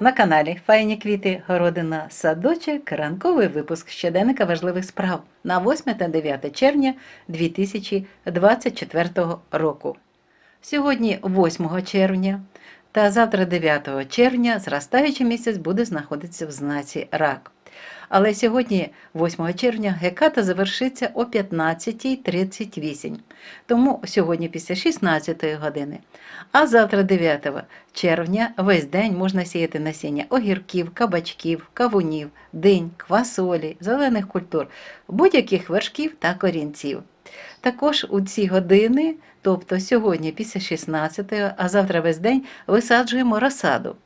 На каналі Файні квіти, городина, садочок, ранковий випуск щоденника важливих справ на 8 та 9 червня 2024 року. Сьогодні 8 червня та завтра 9 червня зростаючий місяць буде знаходитися в знаці рак. Але сьогодні, 8 червня, геката завершиться о 15.38, тому сьогодні після 16 години. А завтра, 9 червня, весь день можна сіяти насіння огірків, кабачків, кавунів, динь, квасолі, зелених культур, будь-яких вершків та корінців. Також у ці години, тобто сьогодні після 16, а завтра весь день, висаджуємо розсаду.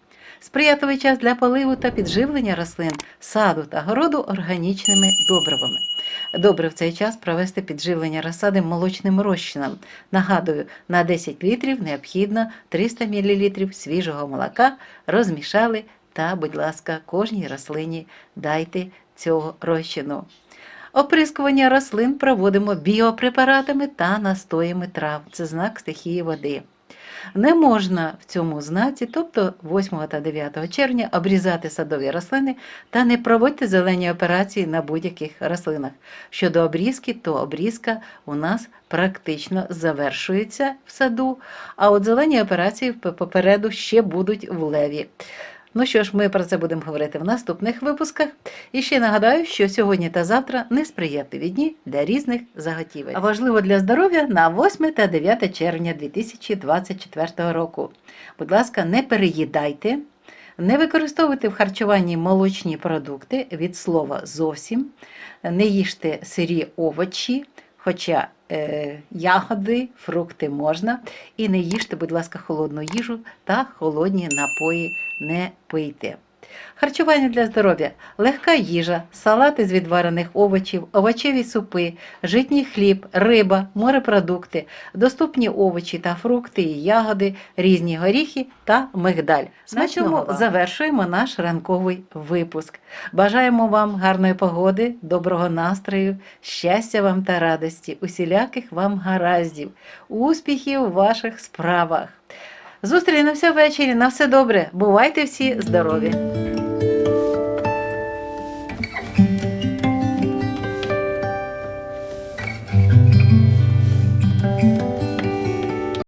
Сприятливий час для поливу та підживлення рослин, саду та городу органічними добривами. Добре в цей час провести підживлення розсади молочним розчином. Нагадую, на 10 літрів необхідно 300 мл свіжого молока, розмішали та, будь ласка, кожній рослині дайте цього розчину. Оприскування рослин проводимо біопрепаратами та настоями трав. Це знак стихії води. Не можна в цьому знаці, тобто 8 та 9 червня, обрізати садові рослини та не проводьте зелені операції на будь-яких рослинах. Щодо обрізки, то обрізка у нас практично завершується в саду, а от зелені операції попереду ще будуть в леві. Ну що ж, ми про це будемо говорити в наступних випусках. І ще нагадаю, що сьогодні та завтра несприятливі дні для різних заготівель. А важливо для здоров'я на 8 та 9 червня 2024 року. Будь ласка, не переїдайте. Не використовуйте в харчуванні молочні продукти від слова зовсім, не їжте сирі овочі, хоча е, ягоди, фрукти можна, і не їжте, будь ласка, холодну їжу та холодні напої не пийте. Харчування для здоров'я легка їжа, салати з відварених овочів, овочеві супи, житній хліб, риба, морепродукти, доступні овочі та фрукти і ягоди, різні горіхи та мигдаль. На цьому завершуємо наш ранковий випуск. Бажаємо вам гарної погоди, доброго настрою, щастя вам та радості, усіляких вам гараздів, успіхів у ваших справах. Зустрінемося ввечері. На все добре. Бувайте всі здорові!